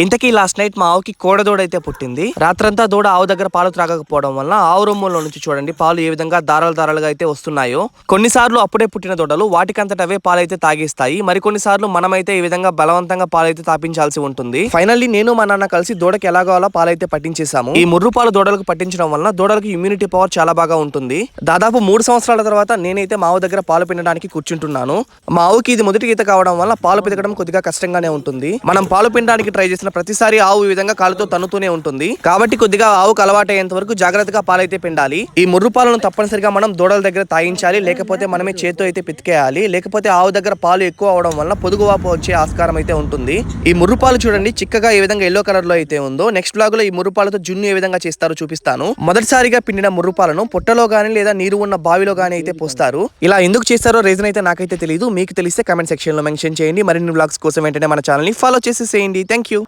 ఇంతకీ last night మా ఆవుకి కోడదోడ అయితే పుట్టింది. రాత్రంతా దూడ ఆవు దగ్గర పాలు త్రాగకపోవడం వల్ల ఆవు రొమ్ములో నుంచి చూడండి పాలు ఏ విధంగా దారాలు దారాలుగా అయితే వస్తున్నాయో. కొన్నిసార్లు అప్పుడే పుట్టిన దూడలు వాటికంతట అవే పాలైతే తాగేస్తాయి. మరికొన్నిసార్లు మనమైతే ఈ విధంగా బలవంతంగా పాలైతే తాపించాల్సి ఉంటుంది. ఫైనల్లీ నేను మా నాన్న కలిసి దూడకి ఎలాగో అలా పాలైతే పట్టించేసాము ఈ ముర్రు పాలు దూడలకు పట్టించడం వలన దూడలకు ఇమ్యూనిటీ పవర్ చాలా బాగా ఉంటుంది. దాదాపు మూడు సంవత్సరాల తర్వాత నేనైతే మా ఆవు దగ్గర పాలు పిండడానికి కూర్చుంటున్నాను. మా ఆవుకి ఇది మొదటి గీత కావడం వల్ల పాలు పితకడం కొద్దిగా కష్టంగానే ఉంటుంది. మనం పాలు పిండడానికి ట్రై చేసిన ప్రతిసారి ఆవు ఈ విధంగా కాలుతో తన్నుతూనే ఉంటుంది. కాబట్టి కొద్దిగా ఆవుకు అలవాటయ్యేంత వరకు జాగ్రత్తగా పాలైతే పిండాలి. ఈ ముర్రు పాలను తప్పనిసరిగా మనం దూడల దగ్గర తాగించాలి లేకపోతే మనమే చేత్తో అయితే పితికేయాలి. లేకపోతే ఆవు దగ్గర పాలు ఎక్కువ అవడం వల్ల పొదుగు వాపు వచ్చే ఆస్కారం అయితే ఉంటుంది. ఈ ముర్రు పాలు చూడండి చిక్కగా ఏ విధంగా ఎల్లో కలర్లో అయితే ఉందో నెక్స్ట్ బ్లాగ్లో ఈ ముర్రు పాలతో జున్ను ఏ విధంగా చేస్తారో చూపిస్తాను. మొదటిసారిగా పిండిన ముర్రు పాలను పొట్టలో గానీ లేదా నీరు ఉన్న బావిలో గానీ అయితే పోస్తారు. ఇలా ఎందుకు చేస్తారో రీజన్ అయితే నాకైతే తెలియదు మీకు తెలిస్తే కామెంట్ సెక్షన్లో మెన్షన్ చేయండి. మరిన్ని బ్లాగ్స్ కోసం వెంటనే మన ఛానల్ని ఫాలో చేసేసేయండి. Thank you